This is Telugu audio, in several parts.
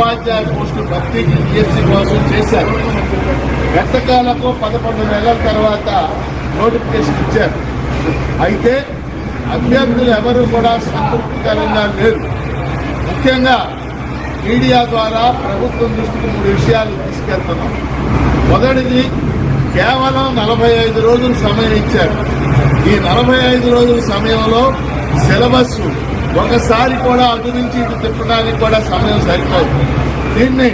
ఉపాధ్యాయ పోస్టు భర్తీకి డిఎస్సి కోసం చేశారు. గతకాలకు పదకొండు నెలల తర్వాత నోటిఫికేషన్ ఇచ్చారు. అయితే అభ్యర్థులు ఎవరు కూడా సంతృప్తికరంగా లేరు. ముఖ్యంగా మీడియా ద్వారా ప్రభుత్వం దృష్టికి మూడు విషయాలు తీసుకెళ్తున్నాం. మొదటిది కేవలం నలభై ఐదు రోజులు సమయం ఇచ్చారు. ఈ నలభై ఐదు రోజుల సమయంలో సిలబస్ ఒకసారి కూడా అటు నుంచి ఇటు తిప్పడానికి కూడా సమయం సరిపోదు. దీన్ని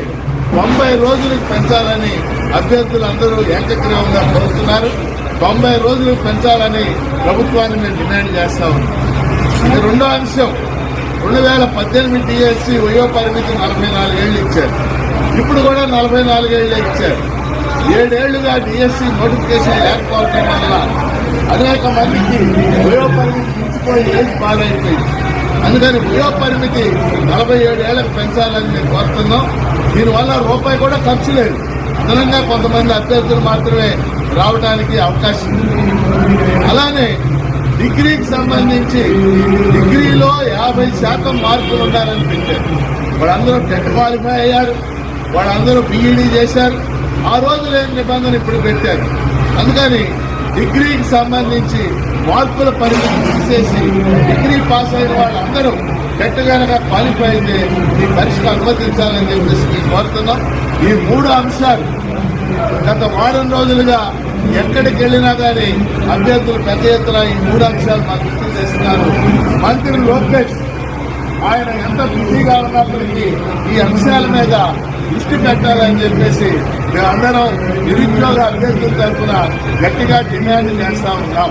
తొంభై రోజులకు పెంచాలని అభ్యర్థులందరూ ఏకగ్రీవంగా కోరుతున్నారు. తొంభై రోజులకు పెంచాలని ప్రభుత్వాన్ని మేము డిమాండ్ చేస్తా ఉన్నాం. ఇది రెండో అంశం. రెండు వేల పద్దెనిమిది డిఎస్సి వయో పరిమితి నలభై నాలుగేళ్ళు ఇచ్చారు. ఇప్పుడు కూడా నలభై నాలుగేళ్ళే ఇచ్చారు. ఏడేళ్ళుగా డిఎస్సి నోటిఫికేషన్ లేకపోవడం వల్ల అనేక మందికి వయో పరిమితి మించిపోయి ఏజ్ పాలైపోయింది అందుకని వయో పరిమితి నలభై ఏడు ఏళ్ళకు పెంచాలని మేము కోరుతున్నాం. దీనివల్ల రూపాయి కూడా ఖర్చు లేదు. అదనంగా కొంతమంది అభ్యర్థులు మాత్రమే రావడానికి అవకాశం ఉంది. అలానే డిగ్రీకి సంబంధించి డిగ్రీలో యాభై శాతం మార్కులు ఉండాలని పెట్టారు వాళ్ళందరూ టెట్ క్వాలిఫై అయ్యారు. వాళ్ళందరూ బీఈడీ చేశారు. ఆ రోజు లేని నిబంధన ఇప్పుడు పెట్టారు. అందుకని డిగ్రీకి సంబంధించి మార్కుల పరిమితి తీసేసి డిగ్రీ పాస్ అయిన వాళ్ళందరూ గట్టగనగా పాలిపోయితే క్వాలిఫై అయితే ఈ పరీక్షకు అనుమతించాలని చెప్పేసి మేము కోరుతున్నాం. ఈ మూడు అంశాలు గత వారం రోజులుగా ఎక్కడికి వెళ్ళినా కానీ అభ్యర్థులు పెద్ద ఎత్తున ఈ మూడు అంశాలు మాకు గుర్తు చేస్తున్నారు. మంత్రి లోకేష్ ఆయన ఎంత బిజీగా ఉన్నప్పటికీ ఈ అంశాల మీద దృష్టి పెట్టాలని చెప్పేసి మేమందరం నిరుద్యోగ అభ్యర్థుల తరఫున గట్టిగా డిమాండ్ చేస్తా ఉన్నాం.